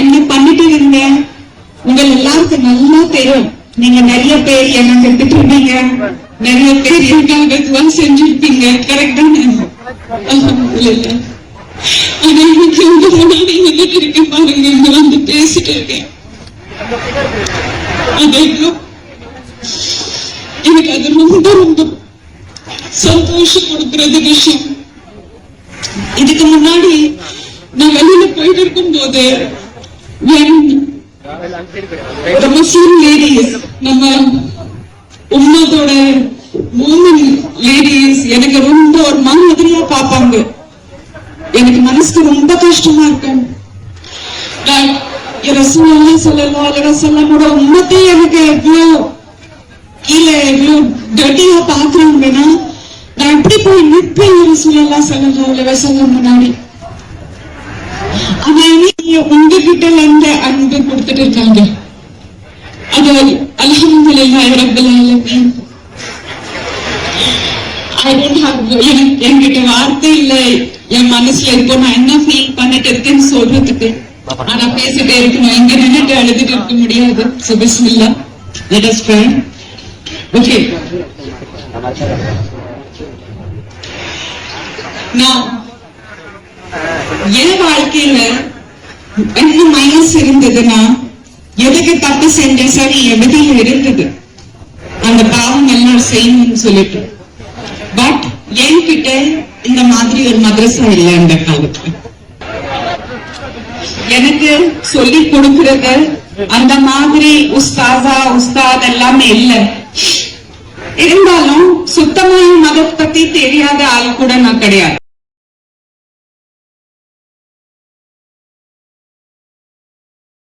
என்ன பண்ணிட்டு இருந்தேன்? உங்கள் எல்லாருக்கும் நல்லா தெரியும். நீங்க நிறைய பேர் எனக்கு திட்டுவீங்க நிறைய பேர் எனக்காக துவா செஞ்சிருப்பீங்க. கரெக்டா அல்ஹம்துலில்லாஹ் ஆனா இன்னைக்கு உங்க முன்னாடி வந்துட்டு இருக்கேன் பாருங்க. இங்க வந்து பேசிட்டு இருக்கேன். எனக்கு அது ரொம்ப ரொம்ப சந்தோஷம் கொடுக்கறது விஷயம். இதுக்கு முன்னாடி நான் வெளியில போயிட்டு இருக்கும் போது the Muslim ladies நம்ம உம்மத்தோட மூமின் லேடிஸ் எனக்கு ரொம்ப ஒரு மாதிரியா பார்ப்பாங்க. எனக்கு மனசுக்கு ரொம்ப கஷ்டமா இருக்கும் நான் ரசூலுல்லாஹி ஸல்லல்லாஹு அலைஹி வஸல்லமோட உம்மத்தே எனக்கு எவ்வளோ கீழே எவ்வளோ டர்ட்டியா பாக்குறாங்கன்னா நான் எப்படி போய் நிற்பேன் ரசூலுல்லாஹி சொல்லலாம் அலைஹி சொல்ல முன்னாடி. ஆனா நீங்க உங்ககிட்ட இருந்து அன்பு கொடுத்துட்டு இருக்காங்க அது அல்ஹம்துலில்லாஹி ரப்பில் ஆலமீன். I don't have என்கிட்ட வார்த்தை இல்ல. என் மனசுல இப்போ நான் என்ன ஃபீல் பண்ணிட்டு இருக்கேன்னு சொல்றதுக்கு. ஆனா பேசிட்டே இருக்கணும். இங்க நின்னுட்டு அழுதுட்டு இருக்க முடியாது. சோ பிஸ்மில்லா. லெட் அஸ் ட்ரை ஓகே நான் என் வாழ்க்கையில என்ன மைனஸ் இருந்ததுன்னா எதுக்கு தப்பு செஞ்ச சரி எதுல இருந்தது? அந்த பாவம் எல்லாம் செய்யணும்னு சொல்லிட்டு. பட் என்கிட்ட இந்த மாதிரி ஒரு மதரசா இல்லை அந்த காலத்துல. எனக்கு சொல்லி கொடுக்கிறது அந்த மாதிரி உஸ்தாதா உஸ்தாத் எல்லாமே இல்ல. இருந்தாலும் சுத்தமான மதத்தை பத்தி தெரியாத ஆள் கூட நான் கிடையாது.